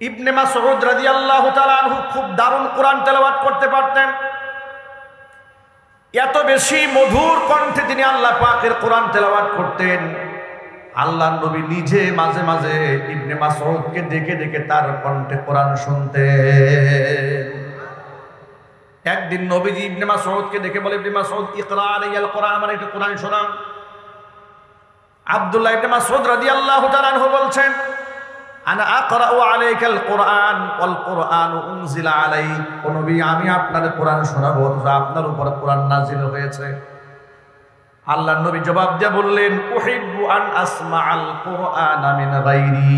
ইবনে মাসউদ রাদিয়াল্লাহু তাআলা আনহু খুব দারুণ কোরআন তেলাওয়াত করতে পারতেন। এত বেশি মধুর কণ্ঠে তিনি আল্লাহ পাকের কোরআন তেলাওয়াত করতেন। আল্লাহ নবী নিজে মাঝে মাঝে ইবনে মাসউদকে ডেকে ডেকে তার কণ্ঠে কোরআন শুনতেন। একদিন নবীজি ইবনে মাসউদকে দেখে বলে, ইবনে মাসউদ, ইকরা আলাইয়াল কোরআন, আমার একটু কোরআন শোনান আব্দুল্লাহ ইবনে মাসউদ রাদিয়াল্লাহু তাআলা আনহু বলছেন আনা আকরাউ আলাইকাল কোরআন ওয়াল কোরআন উনজিলা আলাই ও নবী, আমি আপনার কোরআন শোনাবো আপনার উপর কোরআন নাজিল হয়েছে। আল্লাহ নবী জবাব দিয়ে বললেন, উহিব্বু আন আসমাআল কোরআন মিন গায়রি।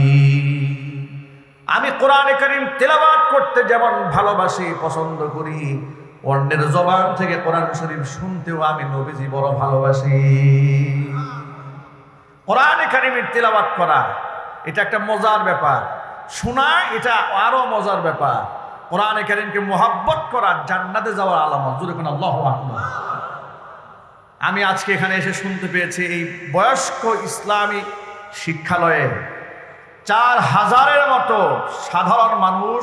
আমি কোরআনে কারীম তেলাওয়াত করতে যেমন ভালোবাসি, পছন্দ করি, অন্যের জবান থেকে কোরআন শরীফ শুনতেও আমি নবীজি বড় ভালোবাসি। কোরআনে কারিমের তেলাওয়াত করা এটা একটা মজার ব্যাপার। শোনা, এটা আরও মজার ব্যাপার। কোরআনে কারিমকে মোহাব্বত করা, জান্নাতে যাওয়ার আলামত। জুড়ে কোন আল্লাহ আমি আজকে এখানে এসে শুনতে পেয়েছি এই বয়স্ক ইসলামী শিক্ষালয়ে চার হাজারের মতো সাধারণ মানুষ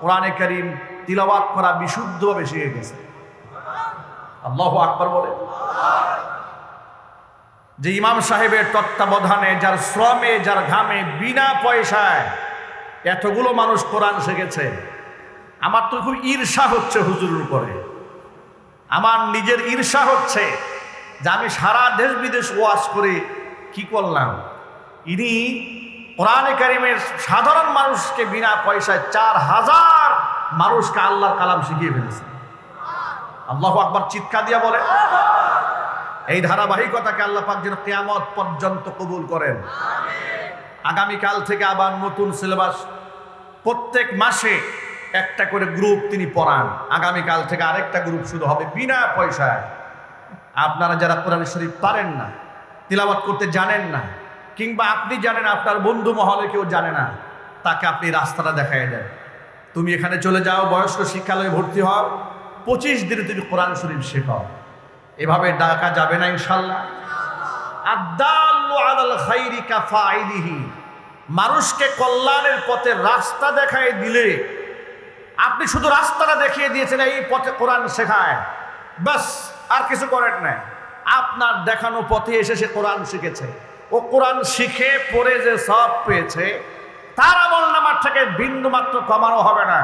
কোরআনে কারিম তিলাবাত করা বিশুদ্ধভাবে শিখে গেছে। আল্লাহ আকবর বলে। যে ইমাম সাহেবের তত্ত্বাবধানে, যার শ্রমে, যার ঘামে, বিনা পয়সায় এতগুলো মানুষ কোরআন শিখেছে। আমার তো খুব ঈর্ষা হচ্ছে হুজুরের উপরে। আমার নিজের ঈর্ষা হচ্ছে যে আমি সারা দেশ বিদেশ ওয়াজ করে কি করলাম? ইনি কোরআনে কারিমের সাধারণ মানুষকে বিনা পয়সায় চার হাজার মানুষকে আল্লাহর কালাম শিখিয়ে ফেলেছে আল্লাহ আকবার চিৎকার দিয়া বলে এই ধারাবাহিকতাকে আল্লাহ পাক যেন কেয়ামত পর্যন্ত কবুল করেন। আগামীকাল থেকে আবার নতুন সিলেবাস। প্রত্যেক মাসে একটা করে গ্রুপ তিনি পড়ান। আগামীকাল থেকে আরেকটা গ্রুপ শুরু হবে বিনা পয়সায়। আপনারা যারা কোরআন শরীফ পারেন না তিলাবাত করতে জানেন না, কিংবা আপনি জানেন আপনার বন্ধু মহলে কেউ জানে না, তাকে আপনি রাস্তাটা দেখাই দেন। তুমি এখানে চলে যাও, বয়স্ক শিক্ষালয়ে ভর্তি হও, পঁচিশ দিনে তুমি কোরআন শরীফ শেখাও। এভাবে ডাকা যাবে না ইনশাল্লাহ। মানুষকে কল্যাণের পথে রাস্তা দেখায় দিলে, আপনি শুধু রাস্তাটা দেখিয়ে দিয়েছেন, এই পথে কোরআন শেখায়। বাস আর কিছু করেন না আপনার দেখানো পথে এসে সে কোরআন শিখেছে। ও কোরআন শিখে পড়ে যে সব পেয়েছে, তার আমল নামার থেকে বিন্দু মাত্র কমানো হবে না।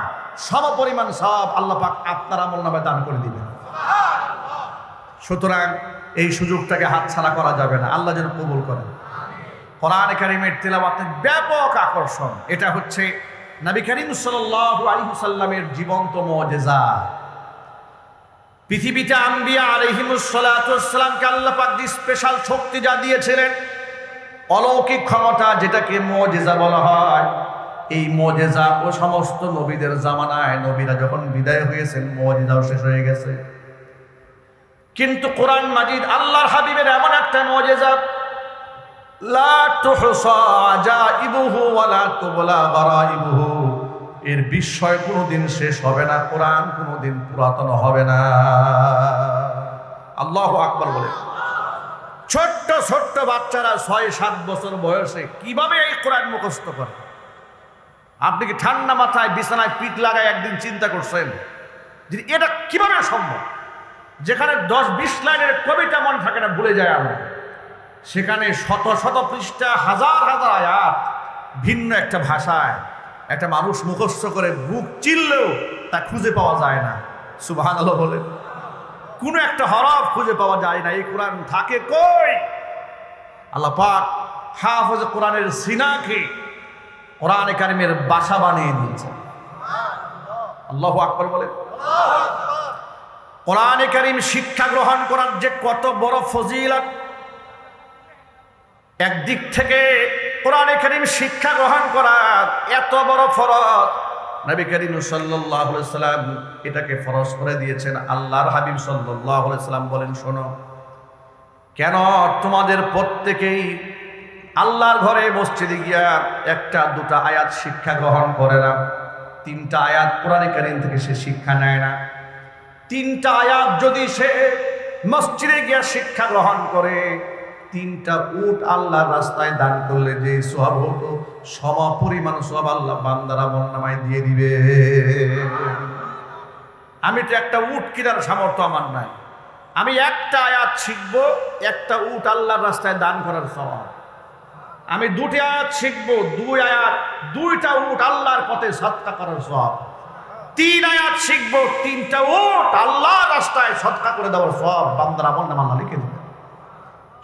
সম পরিমাণ সব আল্লাহ পাক আপনার আমল নামে দান করে দিবেন। সুতরাং এই সুযোগটাকে হাতছাড়া করা যাবে না। আল্লাহ যেন কবুল করেন। কোরআন কারিমের তেলাওয়াতের ব্যাপক আকর্ষণ। এটা হচ্ছে নবী করিম সাল্লামের জীবন্ত মুজিজা। পৃথিবীতে আম্বিয়া আলাইহিমুস সালাতু সালামকে আল্লাহ পাক যে স্পেশাল শক্তি যা দিয়েছিলেন, অলৌকিক ক্ষমতা যেটাকে মুজিজা বলা হয়, এই মুজিজা ও সমস্ত নবীদের জামানায় নবীরা যখন বিদায় হয়েছেন, মুজিজাও শেষ হয়ে গেছে। কিন্তু কোরআন মাজিদ আল্লাহর হাবিবের এমন একটা মজেজা এর বিস্ময় কোনোদিন শেষ হবে না, কোরআন কোনোদিন পুরাতন হবে না। আল্লাহ আকবার বলে। ছোট্ট ছোট্ট বাচ্চারা ছয়, সাত বছর বয়সে কীভাবে এই কোরআন মুখস্থ করে? আপনি কি ঠান্ডা মাথায় বিছানায় পিঠ লাগায় একদিন চিন্তা করছেন যে এটা কীভাবে সম্ভব? যেখানে দশ বিশ লাইনের কবিতা মনে থাকে না, ভুলে যায় আমরা। সেখানে শত শত পৃষ্ঠা, হাজার হাজার আয়াত, ভিন্ন একটা ভাষায়। একটা মানুষ মুখস্থ করে বুক চিনলেও তা খুঁজে পাওয়া যায় না। সুবাহান আল্লাহ কোনো একটা হরফ খুঁজে পাওয়া যায় না, এই কোরআন থাকে কই? আল্লাহ পাক হাফজ কোরআনের সিনাকে কোরআন কারিমের বাসা বানিয়ে দিয়েছে আল্লাহ আকবর বলে কোরআনে কারিম শিক্ষা গ্রহণ করার যে কত বড় ফজিলত, একদিক থেকে কোরআনে কারিম শিক্ষা গ্রহণ করার এত বড় ফরজ। নবী করিম সাল্লাম এটাকে ফরজ করে দিয়েছেন। আল্লাহর হাবিব সাল্লাম বলেন, শোনো, কেন তোমাদের প্রত্যেকেই আল্লাহর ঘরে মসজিদে গিয়া একটা, দুটা আয়াত শিক্ষা গ্রহণ করে না? তিনটা আয়াত কোরআনে থেকে সে শিক্ষা নেয় না। তিনটা আয়াত যদি সে মসজিদে গিয়া শিক্ষা গ্রহণ করে, তিনটা উট আল্লাহর রাস্তায় দান করলে যে সব হতো সম পরিমাণ সব আল্লাহ বান্দারা বন্যামায় দিয়ে দিবে। আমি তো একটা উট কেনার সামর্থ্য আমার নাই। আমি একটা আয়াত শিখব, একটা উট আল্লাহর রাস্তায় দান করার স্বভাব আমি দুটি আয়াত শিখব, দুই আয়াত, দুইটা উট আল্লাহর পথে সৎকা করার সব তিন আয়াত শিখব, তিনটা উট আল্লাহর রাস্তায় সৎকা করে দেওয়ার সব বান্দারা বন্যা মাল্লা লিখে দেবে।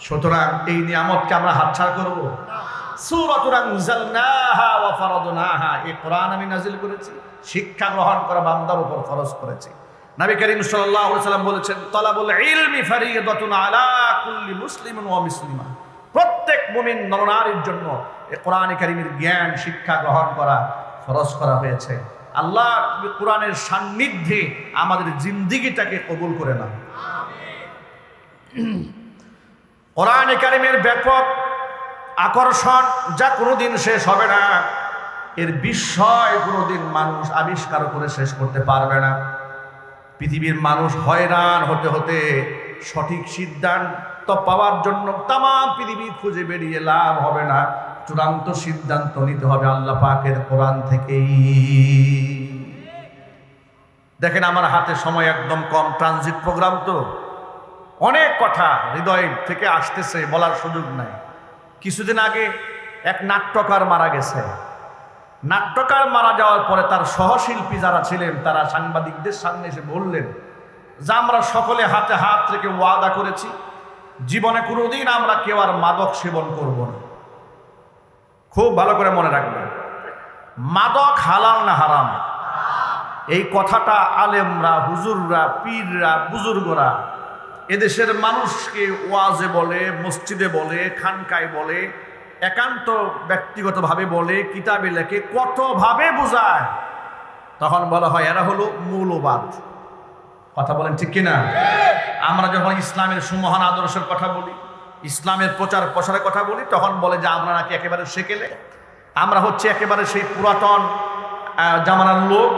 সুতরাং এই নিয়ামতকে আমরা হাতছাড়া করব। এই কোরআন আমি নাজিল করেছি, শিক্ষা গ্রহণ করা বান্দার উপর খরচ করেছি। নবী করিম সাল্লাম বলেছেন, তালাবুল ইলমি ফারিদাতুন আলা কুল্লি মুসলিমিন ওয়া মুসলিমা। প্রত্যেক মুমিন নরনারীর জন্য এই কোরআন কারীমের জ্ঞান, শিক্ষা গ্রহণ করা খরচ করা হয়েছে। আল্লাহ কোরআনের সান্নিধ্যে আমাদের জিন্দিগিটাকে কবুল করে নাও। কোরআন একাডেমির ব্যাপক আকর্ষণ যা কোনোদিন শেষ হবে না। এর বিস্ময় কোনোদিন মানুষ আবিষ্কার করে শেষ করতে পারবে না। পৃথিবীর মানুষ হয়রান হতে হতে সঠিক সিদ্ধান্ত পাওয়ার জন্য তাম পৃথিবী খুঁজে বেরিয়ে লাভ হবে না। চূড়ান্ত সিদ্ধান্ত নিতে হবে আল্লাহ পাকের কোরআন থেকেই। দেখেন আমার হাতে সময় একদম কম ট্রানজিট প্রোগ্রাম তো। অনেক কথা হৃদয় থেকে আসতেছে, বলার সুযোগ নাই। কিছুদিন আগে এক নাট্যকার মারা গেছে। নাট্যকার মারা যাওয়ার পরে তার সহশিল্পী যারা ছিলেন, তারা সাংবাদিকদের সামনে এসে বললেন, যা আমরা সকলে হাতে হাত রেখে ওয়াদা করেছি, জীবনে কোনোদিন আমরা কেউ আর মাদক সেবন করব না। খুব ভালো করে মনে রাখবেন। মাদক হালাল না হারাম? এই কথাটা আলেমরা, হুজুররা, পীররা, বুজুর্গরা এদেশের মানুষকে ওয়াজে বলে, মসজিদে বলে, খানকায় বলে, একান্ত ব্যক্তিগতভাবে বলে, কিতাবে লেখে, কতভাবে বোঝায়? তখন বলা হয়, এরা হলো মূলবাদ। কথা বলেন ঠিক কিনা? আমরা যখন ইসলামের সুমহান আদর্শের কথা বলি ইসলামের প্রচার প্রসারের কথা বলি, তখন বলে যে, আমরা নাকি একেবারে সেকেলে। আমরা হচ্ছে একেবারে সেই পুরাতন জামানার লোক,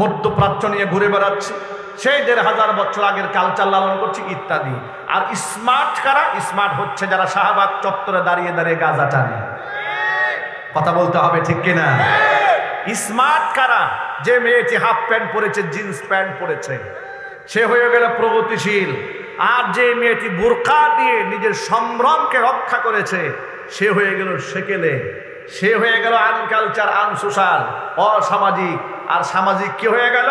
মধ্যপ্রাচ্য নিয়ে ঘুরে বেড়াচ্ছি। সেই দেড় হাজার বছর আগের কালচার লালন করছি, ইত্যাদি। আর স্মার্ট কারা? স্মার্ট হচ্ছে যারা শাহবাগ চত্বরে দাঁড়িয়ে দাঁড়িয়ে গাজা টানে। কথা বলতে হবে, ঠিক কিনা? স্মার্ট কারা? যে মেয়েটি হাফ প্যান্ট পরেছে জিন্স প্যান্ট পরেছে। সে হয়ে গেল প্রগতিশীল। আর যে মেয়েটি বোরকা দিয়ে নিজের সম্ভ্রমকে রক্ষা করেছে, সে হয়ে গেল সেকেলে। সে হয়ে গেল আনকালচার আনসোশাল অসামাজিক। আর সামাজিক কি হয়ে গেল?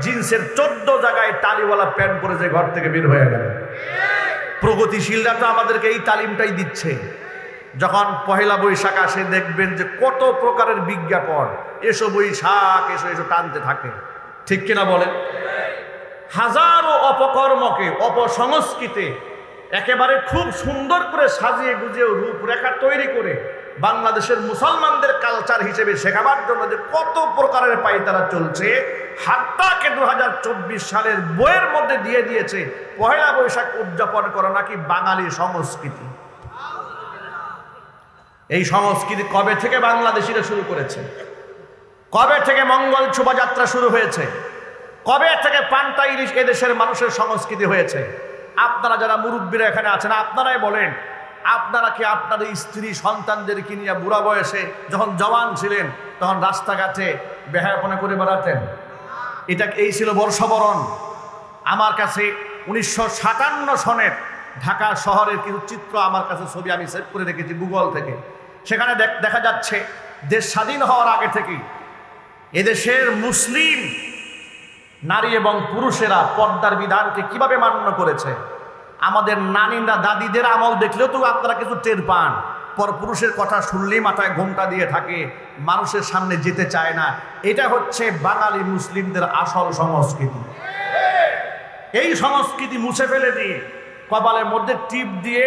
জিন্সের চোদ্দ জায়গায় টালিওয়ালা প্যান্ট পরে যে ঘর থেকে বের হয়ে গেল। প্রগতিশীলরা তো আমাদেরকে এই তালিমটাই দিচ্ছে। যখন পহেলা বৈশাখ আসে, দেখবেন যে কত প্রকারের বিজ্ঞাপন, এসো বৈশাখ, এসো এসো টানতে থাকে। ঠিক কিনা বলেন? হাজারো অপকর্মকে অপসংস্কৃতে একেবারে খুব সুন্দর করে সাজিয়ে গুজিয়ে রূপরেখা তৈরি করে বাংলাদেশের মুসলমানদের কালচার হিসেবে শেখাবার জন্য যে কত প্রকারের পাইতারা চলছে, হাত্তাকে দু হাজার চব্বিশ সালের বইয়ের মধ্যে দিয়ে দিয়েছে, পহেলা বৈশাখ উদযাপন করা নাকি বাঙালি সংস্কৃতি। এই সংস্কৃতি কবে থেকে বাংলাদেশিরা শুরু করেছে? কবে থেকে মঙ্গল শোভাযাত্রা শুরু হয়েছে? কবে থেকে পান্তা ইলিশ এদেশের মানুষের সংস্কৃতি হয়েছে? আপনারা যারা মুরব্বীরা এখানে আছেন, আপনারাই বলেন, আপনারা কি আপনাদের স্ত্রী সন্তানদেরকে নিয়ে বুড়া বয়সে যখন জওয়ান ছিলেন, তখন রাস্তাঘাটে বেহায়াপনা করে বেড়াতেন? এটা এই ছিল বর্ষবরণ। আমার কাছে উনিশশো সাতান্ন সনের ঢাকা শহরের কিছু চিত্র আমার কাছে ছবি আমি সেভ করে রেখেছি গুগল থেকে। সেখানে দেখ- যাচ্ছে, দেশ স্বাধীন হওয়ার আগে থেকেই এদেশের মুসলিম নারী এবং পুরুষেরা পর্দার বিধানকে কীভাবে মান্য করেছে? আমাদের নানিরা দাদিদের আমল দেখলেও তো আপনারা কিছু টের পান। পর পুরুষের কথা শুনলেই মাথায় ঘোমটা দিয়ে থাকে, মানুষের সামনে যেতে চায় না। এটা হচ্ছে বাঙালি মুসলিমদের আসল সংস্কৃতি। এই সংস্কৃতি মুছে ফেলে দিয়ে কপালের মধ্যে টিপ দিয়ে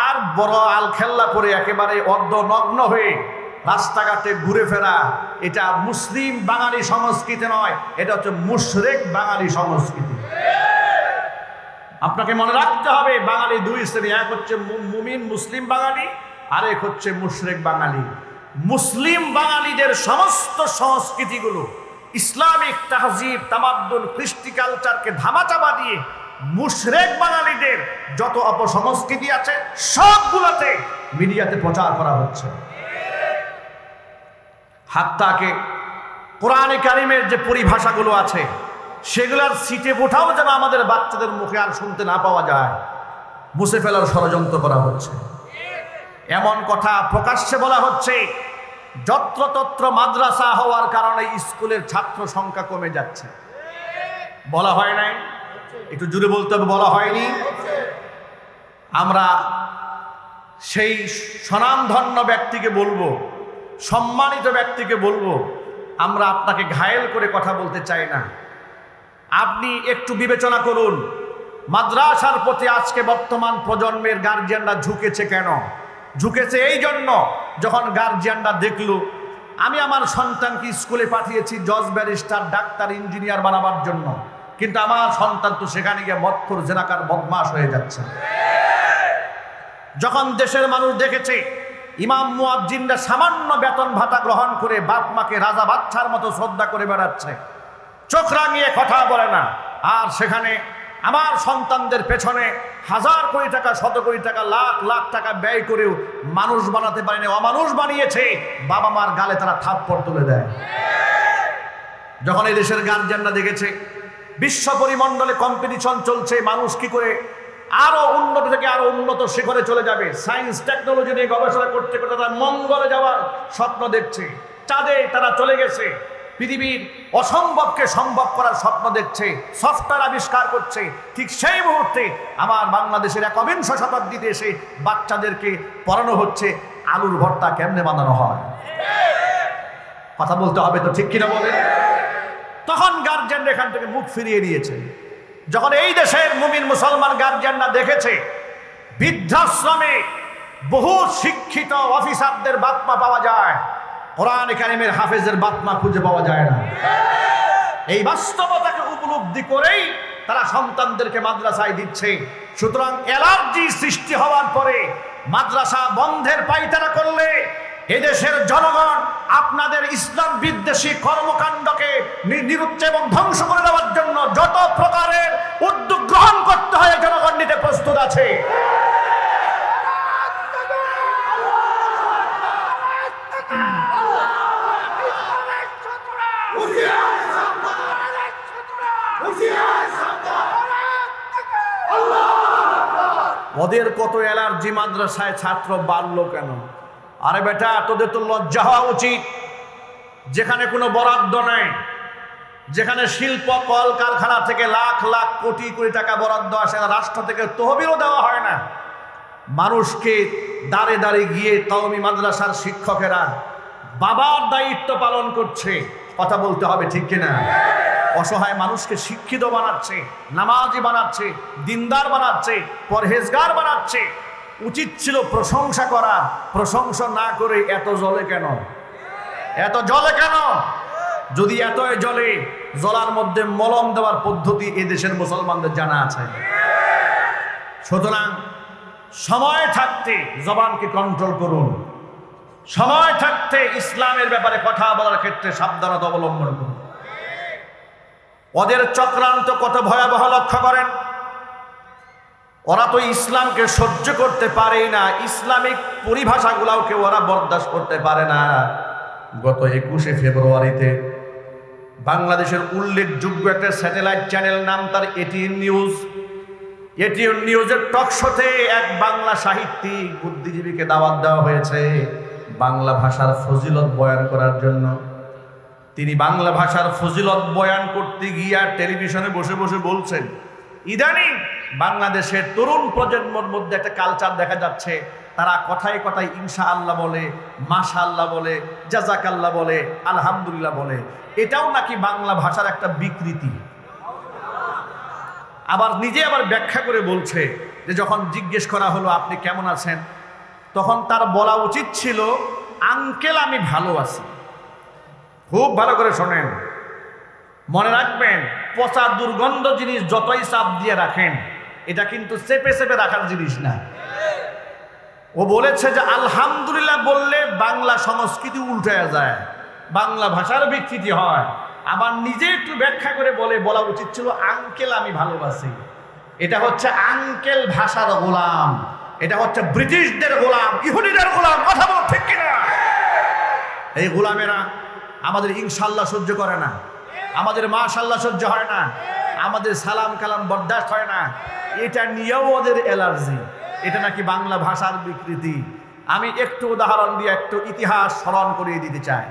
আর বড় আলখেল্লা করে একেবারে অর্ধ নগ্ন হয়ে রাস্তাঘাটে ঘুরে ফেরা, এটা মুসলিম বাঙালি সংস্কৃতি নয়, এটা হচ্ছে মুশরেক বাঙালি সংস্কৃতি। আপনাকে মনে রাখতে হবে, বাঙালি দুই শ্রেণি, এক হচ্ছে মুমিন, মুসলিম বাঙালি, আরেক হচ্ছে মুশরেক বাঙালি। মুসলিম বাঙালিদের সমস্ত সংস্কৃতিগুলো, ইসলামিক তাহজিব, তামাদ্দুন, কৃষ্টি কালচারকে ধামাচাপা দিয়ে মুশরেক বাঙালিদের যত অপসংস্কৃতি আছে, সবগুলোতে মিডিয়াতে প্রচার করা হচ্ছে। হাত্তাকে কোরআনে কারিমের যে পরিভাষাগুলো আছে, সেগুলোর সিটে ওঠাও যেন আমাদের বাচ্চাদের মুখে আর শুনতে না পাওয়া যায়। মুছে ফেলার ষড়যন্ত্র করা হচ্ছে। এমন কথা প্রকাশ্যে বলা হচ্ছে, যত্রতত্র মাদ্রাসা হওয়ার কারণে স্কুলের ছাত্র সংখ্যা কমে যাচ্ছে। বলা হয় নাই? একটু জুড়ে বলতে হবে, বলা হয়নি? আমরা সেই স্বনামধন্য ব্যক্তিকে বলব সম্মানিত ব্যক্তিকে বলব, আমরা আপনাকে ঘায়েল করে কথা বলতে চাই না। আপনি একটু বিবেচনা করুন, মাদ্রাসার প্রতি আজকে বর্তমান প্রজন্মের গার্জিয়ানরা ঝুঁকেছে কেন? ঝুঁকেছে এই জন্য যখন গার্জিয়ানরা দেখল, আমি আমার সন্তানকে স্কুলে পাঠিয়েছি জজ, ব্যারিস্টার, ডাক্তার, ইঞ্জিনিয়ার বানাবার জন্য। কিন্তু আমার সন্তান তো সেখানে গিয়ে মৎখর, জেনাকার বদমাস হয়ে যাচ্ছে। যখন দেশের মানুষ দেখেছে ইমাম মুয়াজ্জিনরা সামান্য বেতন ভাতা গ্রহণ করে বাপ মাকে রাজা বাচ্চার মতো শ্রদ্ধা করে বেড়াচ্ছে। চোখ রাঙিয়ে কথা বলে না। আর সেখানে আমার সন্তানদের পেছনে হাজার কোটি টাকা, শত কোটি টাকা, লাখ লাখ টাকা ব্যয় করেও মানুষ বানাতে পারেনি, অমানুষ বানিয়েছে। বাবা মার গালে তারা থাপ্পড় তুলে দেয়। যখন এই দেশের গার্জিয়ানরা দেখেছে, বিশ্ব পরিমণ্ডলে কম্পিটিশন চলছে, মানুষ কি করে আরও উন্নত থেকে আরও উন্নত শিখরে চলে যাবে। সায়েন্স টেকনোলজি নিয়ে গবেষণা করতে করতে তারা মঙ্গলে যাওয়ার স্বপ্ন দেখছে। চাঁদে তারা চলে গেছে। পৃথিবীর অসম্ভবকে সম্ভব করার স্বপ্ন দেখছে। সফটওয়্যার আবিষ্কার করছে। ঠিক সেই মুহূর্তে আমার বাংলাদেশের একবিংশ শতাব্দীতে এসে বাচ্চাদেরকে পড়ানো হচ্ছে, আলুর ভর্তা কেমনে বানানো হয়? কথা বলতে হবে তো ঠিক কিনা বলে? তখন গার্জেন এখান থেকে মুখ ফিরিয়ে নিয়েছে যখন এই দেশের মুমিন মুসলমান গার্জিয়ানরা দেখেছে, বৃদ্ধাশ্রমে বহু শিক্ষিত অফিসারদের বাতমা পাওয়া যায়, কোরআন কারিমের হাফেজের বাতমা খুঁজে পাওয়া যায় না। এই বাস্তবতাকে উপলব্ধি করেই তারা সন্তানদেরকে মাদ্রাসায় দিচ্ছে। সুতরাং অ্যালার্জি সৃষ্টি হওয়ার পরে মাদ্রাসা বন্ধের পাইতারা করলে এদেশের জনগণ আপনাদের ইসলাম বিদ্বেষী কর্মকাণ্ডকে নি- নিরুচ্চ এবং ধ্বংস করে দেওয়ার জন্য যত প্রকারের উদ্যোগ গ্রহণ করতে হয়, জনগণ নিতে প্রস্তুত আছে। ওদের কত অ্যালার্জি মাদ্রাসায় ছাত্র বাড়লো কেন? আরে বেটা, তোদের তো লজ্জা হওয়া উচিত। যেখানে কোনো বরাদ্দ নেই, যেখানে শিল্প কল কারখানা থেকে লাখ লাখ কোটি কোটি টাকা বরাদ্দ আসে না রাষ্ট্র থেকে তহবিলও দেওয়া হয় না। মানুষকে দাঁড়ে দাঁড়ে গিয়ে তাওমি মাদ্রাসার শিক্ষকেরা বাবার দায়িত্ব পালন করছে। কথা বলতে হবে ঠিক কিনা? অসহায় মানুষকে শিক্ষিত বানাচ্ছে, নামাজি বানাচ্ছে, দিনদার বানাচ্ছে, পরহেজগার বানাচ্ছে। উচিত ছিল প্রশংসা করা। প্রশংসা না করে এত জলে কেন? এত জলে কেন? যদি এত জলে জলার মধ্যে মলম দেওয়ার পদ্ধতি এদেশের মুসলমানদের জানা আছে। সুতরাং সময় থাকতে জবানকে কন্ট্রোল করুন। সময় থাকতে ইসলামের ব্যাপারে কথা বলার ক্ষেত্রে সাবধানতা অবলম্বন করুন। ওদের চক্রান্ত কত ভয়াবহ লক্ষ্য করেন? ওরা তো ইসলামকে সহ্য করতে পারে না, ইসলামিক পরিভাষাগুলাওকে ওরা বরদাস্ত করতে পারে না। গত একুশে ফেব্রুয়ারিতে বাংলাদেশের উল্লেখযোগ্য একটা স্যাটেলাইট চ্যানেল, নাম তার এটিএন নিউজ। এটিএন নিউজের টকশোতে এক বাংলা সাহিত্যিক বুদ্ধিজীবীকে দাওয়াত দেওয়া হয়েছে বাংলা ভাষার ফজিলত বয়ান করার জন্য। তিনি বাংলা ভাষার ফজিলত বয়ান করতে গিয়ে টেলিভিশনে বসে বসে বলছেন, ইদানিং বাংলাদেশের তরুণ প্রজন্মর মধ্যে একটা কালচার দেখা যাচ্ছে। তারা কথায় কথায় ইনশা আল্লাহ বলে মাশা আল্লাহ বলে জাজাক আল্লাহ বলে, আলহামদুলিল্লাহ বলে। এটাও নাকি বাংলা ভাষার একটা বিকৃতি। আবার নিজে আবার ব্যাখ্যা করে বলছে যে যখন জিজ্ঞেস করা হলো, আপনি কেমন আছেন? তখন তার বলা উচিত ছিল, আঙ্কেল, আমি ভালো আছি। খুব ভালো করে শোনেন। মনে রাখবেন, পচা দুর্গন্ধ জিনিস যতই চাপ দিয়ে রাখেন এটা কিন্তু চেপে চেপে রাখার জিনিস না। ও বলেছে যে, আলহামদুলিল্লাহ বললে বাংলা সংস্কৃতি উল্টে যায়, বাংলা ভাষার বিকৃতি হয়। আবার নিজে একটু ব্যাখ্যা করে বলে, বলা উচিত ছিল, আঙ্কেল আমি ভালোবাসি। এটা হচ্ছে আঙ্কেল ভাষার গোলাম, এটা হচ্ছে ব্রিটিশদের গোলাম, ইহুদিদের গোলাম, কথা বলো ঠিক কিনা? এই গোলামেরা আমাদের ইনশাল্লাহ সহ্য করে না, আমাদের মাশাল্লাহ সহ্য হয় না, আমাদের সালাম কালাম বরদাস্ত হয় না। এটা নিয়েও ওদের অ্যালার্জি। এটা নাকি বাংলা ভাষার বিকৃতি। আমি একটু উদাহরণ দিয়ে একটু ইতিহাস স্মরণ করিয়ে দিতে চাই।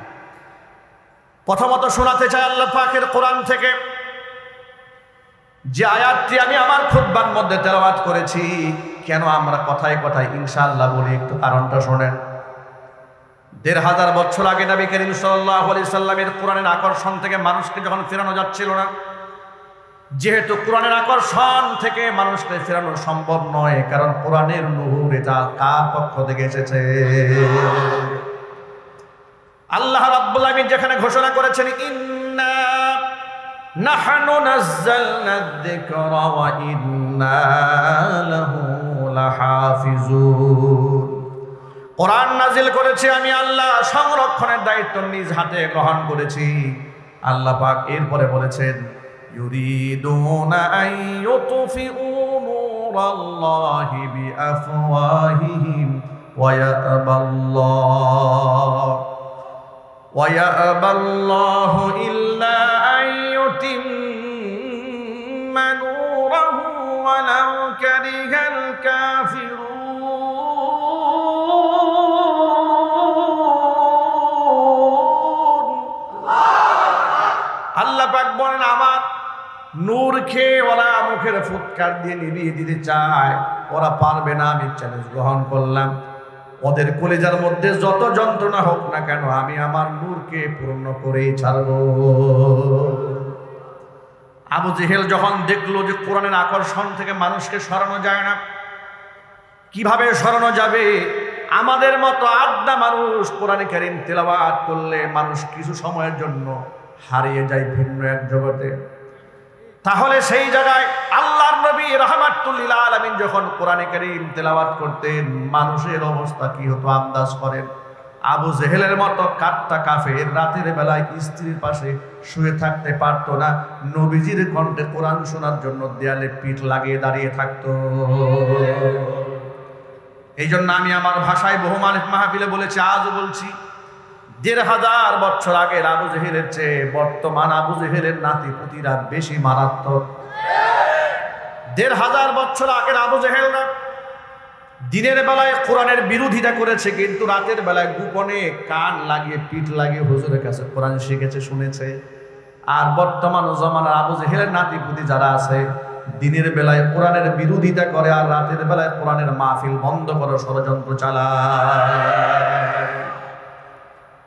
প্রথমত শোনাতে চাই আল্লাহ পাকের কোরআন থেকে। যে আয়াতটি আমি আমার খুদ্বার মধ্যে তেলাওয়াত করেছি, কেন আমরা কথায় কথায় ইনশাআল্লাহ বলি একটু কারণটা শোনেন। দেড় হাজার বছর আগে নবী করিম সাল্লাহ আলি সাল্লামের কোরআনের আকর্ষণ থেকে মানুষকে যখন ফেরানো যাচ্ছিল না যেহেতু কোরআনের আকর্ষণ থেকে মানুষকে ফেরানো সম্ভব নয়, কারণ কোরআনের নূর এটা কার পক্ষ থেকে এসেছে? আল্লাহ রাব্বুল আলামিন যেখানে ঘোষণা করেছেন, ইন্না নাহনু নাযালনা যিকরা ওয়া ইন্না লাহু লাহাফিজুন। কোরআন নাজিল করেছি আমি আল্লাহ, সংরক্ষণের দায়িত্ব নিজ হাতে গ্রহণ করেছি। আল্লাহ পাক এরপরে বলেছেন يريدون أن يطفئوا نور الله بأفواههم ويأبى الله ويأبى الله إلا أن يتم نوره ولو كره الكافرون. নূর খেয়ে ওরা মুখের ফুৎকার দিয়ে নিভিয়ে দিতে চায়। ওরা পারবে না, আমি চ্যালেঞ্জ গ্রহণ করলাম। ওদের কলেজার মধ্যে যত যন্ত্রণা হোক না কেন, আমি আমার নূরকে পূর্ণ করেই ছাড়ব। আবু জেহেল যখন দেখল যে কোরআনের আকর্ষণ থেকে মানুষকে সরানো যায় না, কীভাবে সরানো যাবে? আমাদের মতো আড্ডা মানুষ কোরআনে কারিম তেলাওয়াত করলে মানুষ কিছু সময়ের জন্য হারিয়ে যায় ভিন্ন এক জগতে। তাহলে সেই জায়গায় আল্লাহর নবী রহমাতুল্লিল আলমিন যখন কোরআনে কারিম তেলাওয়াত করতেন, মানুষের অবস্থা কি হতো আন্দাজ করেন? আবু জেহেলের মতো কাটটা কাফের রাতের বেলায় স্ত্রীর পাশে শুয়ে থাকতে পারতো না, নবীজির কণ্ঠে কোরআন শোনার জন্য দেয়ালে পিঠ লাগিয়ে দাঁড়িয়ে থাকতো। এই জন্য আমি আমার ভাষায় বহু মানুষ মাহফিলে বলেছি, আজও বলছি দেড় হাজার বছর আগের আবু জেহেলের চেয়ে বর্তমান আবু জেহেলের নাতি পুতিরা বেশি মারাত্মক। দেড় হাজার বছর আগের আবু জেহেলরা দিনের বেলায় কোরআনের বিরোধিতা করেছে, কিন্তু রাতের বেলায় গোপনে কান লাগিয়ে, পিঠ লাগিয়ে হুজুরের কাছে কোরআন শিখেছে, শুনেছে। আর বর্তমান জমানার আবু জেহেলের নাতি পুতি যারা আছে, দিনের বেলায় কোরআনের বিরোধিতা করে আর রাতের বেলায় কোরআনের মাহফিল বন্ধ করে ষড়যন্ত্র চালায়।